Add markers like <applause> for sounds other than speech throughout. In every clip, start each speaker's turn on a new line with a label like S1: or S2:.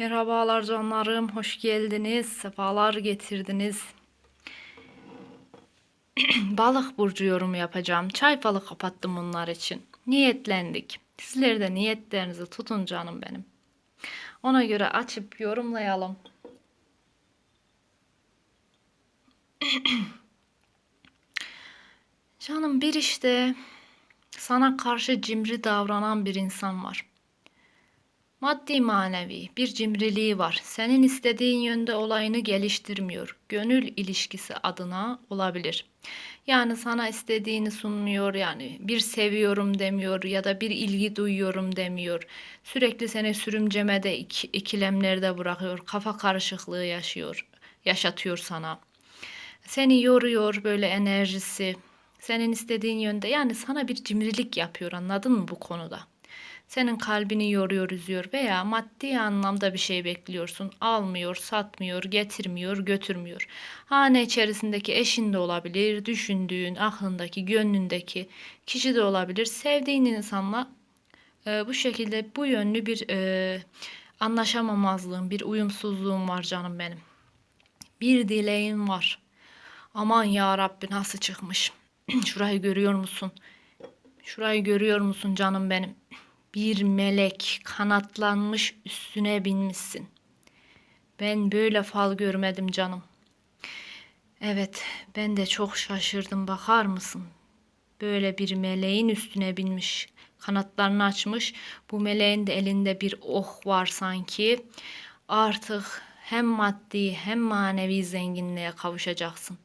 S1: Merhabalar canlarım, hoş geldiniz, sefalar getirdiniz. <clears throat> Balık burcu yorumu yapacağım. Çay falı kapattım bunlar için. Niyetlendik. Sizler de niyetlerinizi tutun canım benim. Ona göre açıp yorumlayalım. <clears throat> Canım bir işte sana karşı cimri davranan bir insan var. Maddi manevi bir cimriliği var. Senin istediğin yönde olayını geliştirmiyor. Gönül ilişkisi adına olabilir. Yani sana istediğini sunmuyor yani bir seviyorum demiyor ya da bir ilgi duyuyorum demiyor. Sürekli seni sürümcemede ik- ikilemlerde bırakıyor. Kafa karışıklığı yaşıyor, yaşatıyor sana. Seni yoruyor böyle enerjisi. Senin istediğin yönde yani sana bir cimrilik yapıyor anladın mı bu konuda? Senin kalbini yoruyor, üzüyor veya maddi anlamda bir şey bekliyorsun. Almıyor, satmıyor, getirmiyor, götürmüyor. Hane içerisindeki eşin de olabilir, düşündüğün, aklındaki, gönlündeki kişi de olabilir. Sevdiğin insanla e, bu şekilde bu yönlü bir e, anlaşamamazlığın, bir uyumsuzluğun var canım benim. Bir dileğin var. Aman ya Rabbi nasıl çıkmış? <clears throat> Şurayı görüyor musun? Şurayı görüyor musun canım benim? Bir melek kanatlanmış üstüne binmişsin. Ben böyle fal görmedim canım. Evet, ben de çok şaşırdım. Bakar mısın? Böyle bir meleğin üstüne binmiş, kanatlarını açmış. Bu meleğin de elinde bir oh var sanki. Artık hem maddi hem manevi zenginliğe kavuşacaksın.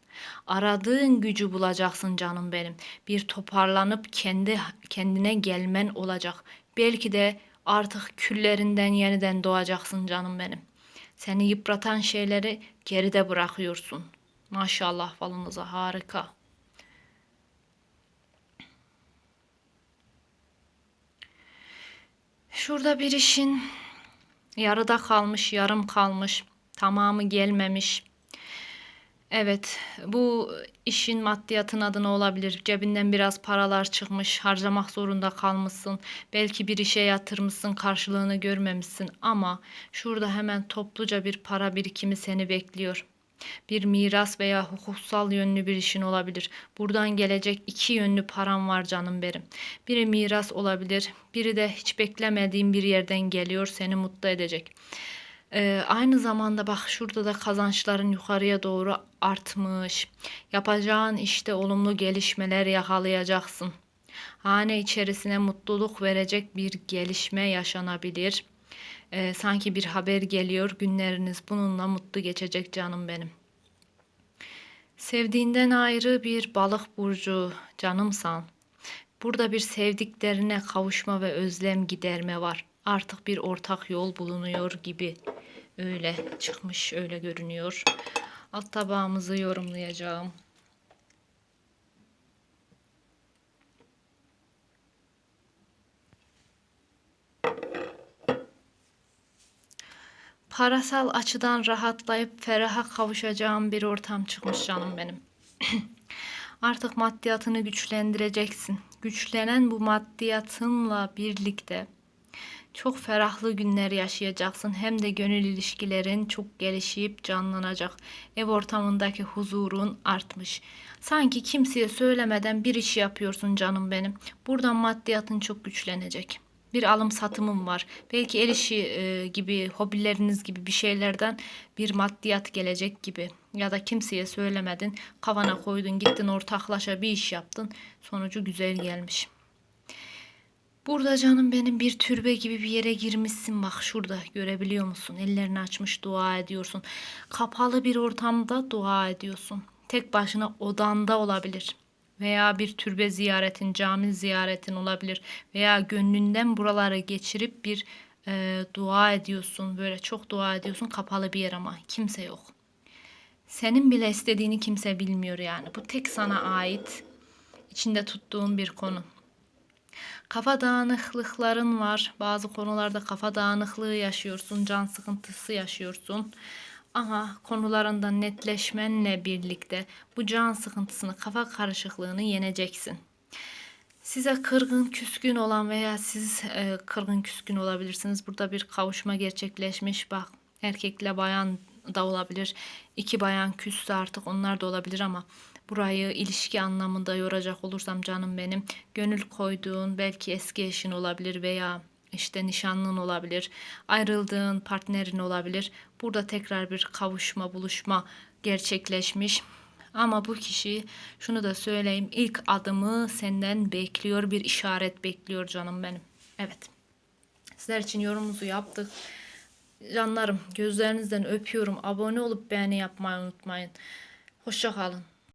S1: Aradığın gücü bulacaksın canım benim. Bir toparlanıp kendi kendine gelmen olacak. Belki de artık küllerinden yeniden doğacaksın canım benim. Seni yıpratan şeyleri geride bırakıyorsun. Maşallah falınıza harika. Şurada bir işin yarıda kalmış, yarım kalmış, tamamı gelmemiş. Evet, bu işin maddiyatın adına olabilir. Cebinden biraz paralar çıkmış, harcamak zorunda kalmışsın. Belki bir işe yatırmışsın, karşılığını görmemişsin ama şurada hemen topluca bir para birikimi seni bekliyor. Bir miras veya hukuksal yönlü bir işin olabilir. Buradan gelecek iki yönlü param var canım benim. Biri miras olabilir, biri de hiç beklemediğin bir yerden geliyor, seni mutlu edecek. Ee, aynı zamanda bak şurada da kazançların yukarıya doğru artmış. Yapacağın işte olumlu gelişmeler yakalayacaksın. Hane içerisine mutluluk verecek bir gelişme yaşanabilir. Ee, sanki bir haber geliyor. Günleriniz bununla mutlu geçecek canım benim. Sevdiğinden ayrı bir balık burcu canımsan. Burada bir sevdiklerine kavuşma ve özlem giderme var. Artık bir ortak yol bulunuyor gibi. Öyle çıkmış, öyle görünüyor. Alt tabağımızı yorumlayacağım. Parasal açıdan rahatlayıp feraha kavuşacağım bir ortam çıkmış canım benim. <clears throat> Artık maddiyatını güçlendireceksin. Güçlenen bu maddiyatınla birlikte çok ferahlı günler yaşayacaksın. Hem de gönül ilişkilerin çok gelişip canlanacak. Ev ortamındaki huzurun artmış. Sanki kimseye söylemeden bir iş yapıyorsun canım benim. Buradan maddiyatın çok güçlenecek. Bir alım satımım var. Belki el işi e, gibi, hobileriniz gibi bir şeylerden bir maddiyat gelecek gibi. Ya da kimseye söylemedin, kafana koydun, gittin ortaklaşa bir iş yaptın. Sonucu güzel gelmiş. Burada canım benim bir türbe gibi bir yere girmişsin bak şurada görebiliyor musun? Ellerini açmış dua ediyorsun. Kapalı bir ortamda dua ediyorsun. Tek başına odanda olabilir. Veya bir türbe ziyaretin, cami ziyaretin olabilir. Veya gönlünden buralara geçirip bir e, dua ediyorsun. Böyle çok dua ediyorsun kapalı bir yer ama kimse yok. Senin bile istediğini kimse bilmiyor yani. Bu tek sana ait içinde tuttuğun bir konu. Kafa dağınıklıkların var. Bazı konularda kafa dağınıklığı yaşıyorsun, can sıkıntısı yaşıyorsun. Ama konularında netleşmenle birlikte bu can sıkıntısını, kafa karışıklığını yeneceksin. Size kırgın, küskün olan veya siz e, kırgın, küskün olabilirsiniz. Burada bir kavuşma gerçekleşmiş. Bak erkekle bayan da olabilir. İki bayan küsse artık onlar da olabilir ama burayı ilişki anlamında yoracak olursam canım benim gönül koyduğun belki eski eşin olabilir veya işte nişanlın olabilir, ayrıldığın partnerin olabilir. Burada tekrar bir kavuşma, buluşma gerçekleşmiş. Ama bu kişi şunu da söyleyeyim ilk adımı senden bekliyor bir işaret bekliyor canım benim. Evet. Sizler için yorumumuzu yaptık. Canlarım gözlerinizden öpüyorum. Abone olup beğeni yapmayı unutmayın. Hoşça kalın.